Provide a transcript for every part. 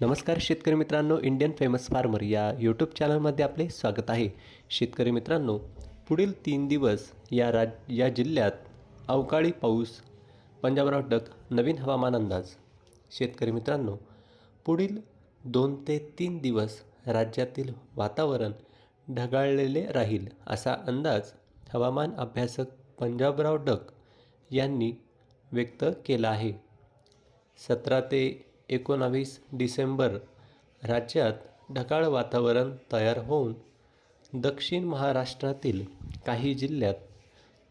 नमस्कार शेतकरी मित्रांनो इंडियन फेमस फार्मर या यूट्यूब चॅनलमध्ये आपले स्वागत आहे. शेतकरी मित्रांनो पुढील तीन दिवस या राज या जिल्ह्यात अवकाळी पाऊस पंजाबराव डक नवीन हवामान अंदाज. शेतकरी मित्रांनो पुढील दोन ते तीन दिवस राज्यातील वातावरण ढगाळलेले राहील असा अंदाज हवामान अभ्यासक पंजाबराव डक यांनी व्यक्त केला आहे. सतरा ते एकोणावीस डिसेंबर राज्यात ढगाळ वातावरण तयार होऊन दक्षिण महाराष्ट्रातील काही जिल्ह्यात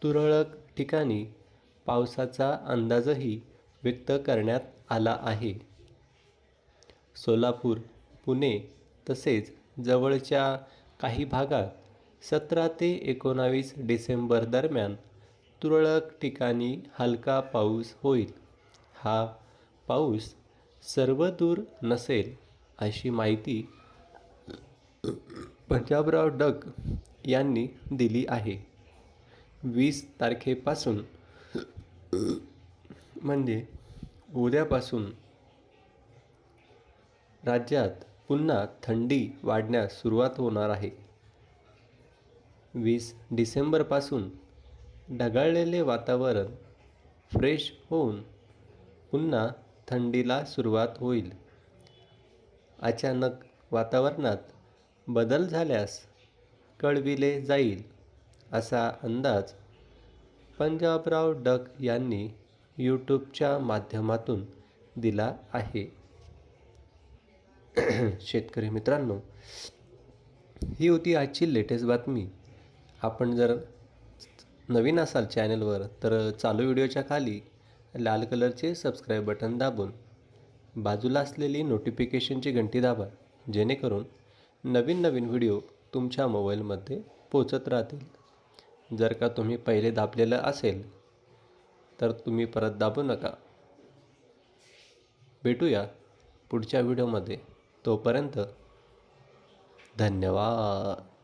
तुरळक ठिकाणी पावसाचा अंदाजही व्यक्त करण्यात आला आहे. सोलापूर पुणे तसेच जवळच्या काही भागात सतरा ते एकोणावीस डिसेंबर दरम्यान तुरळक ठिकाणी हलका पाऊस होईल. हा पाऊस सर्वदूर नसेल अशी माहिती पंजाबराव डग यांनी दिली आहे. वीस तारखेपासून म्हणजे उद्यापासून राज्यात पुन्हा थंडी वाढण्यास सुरुवात होणार आहे. वीस डिसेंबरपासून ढगाळलेले वातावरण फ्रेश होऊन पुन्हा थंडीला सुरुवात होईल. अचानक वातावरणात बदल झाल्यास कळविले जाईल असा अंदाज पंजाबराव डक यांनी यूट्यूबच्या माध्यमातून दिला आहे. शेतकरी मित्रांनो ही होती आजची लेटेस्ट बातमी. आपण जर नवीन असाल चॅनलवर तर चालू व्हिडिओच्या खाली लाल कलरचे सबस्क्राईब बटन दाबून बाजूला असलेली नोटिफिकेशनची घंटी दाबा जेणेकरून नवीन नवीन व्हिडिओ तुमच्या मोबाईलमध्ये पोचत राहतील. जर का तुम्ही पहिले दाबलेलं असेल तर तुम्ही परत दाबू नका. भेटूया पुढच्या व्हिडिओमध्ये तोपर्यंत धन्यवाद.